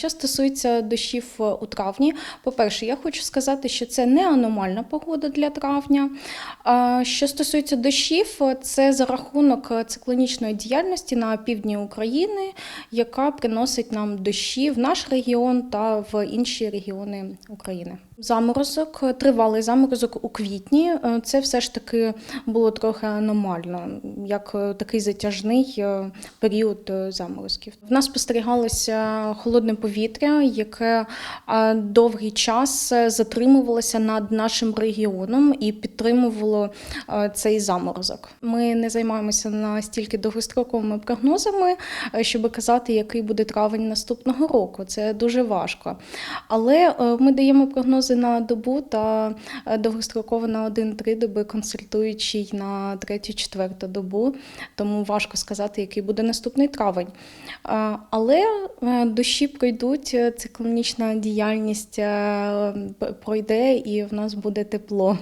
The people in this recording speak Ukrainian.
Що стосується дощів е, у травні, по-перше, я хочу сказати, що це не аномальна погода для травня. Що стосується дощів, е, це за рахунок е, циклонічної діяльності на півдні України, яка приносить нам дощі в наш регіон та в інші регіони України. Заморозок, тривалий заморозок у квітні. Це все ж таки було трохи аномально, як такий затяжний період заморозків. В нас спостерігалося холодне повітря, яке е, довгий час е, затримувалося над нашим регіоном і підтримувало е, цей заморозок. Ми не займаємося настільки довгостроковими прогнозами, е, щоб казати, який буде травень наступного року. Це дуже важко. Але ми даємо прогнози на добу та довгостроково на 1-3 доби, консультуючи на 3-4 добу. Тому важко сказати, який буде наступний травень. Але дощі пройдуть, е, циклонічна діяльність е, пройде, і в нас буде тепло.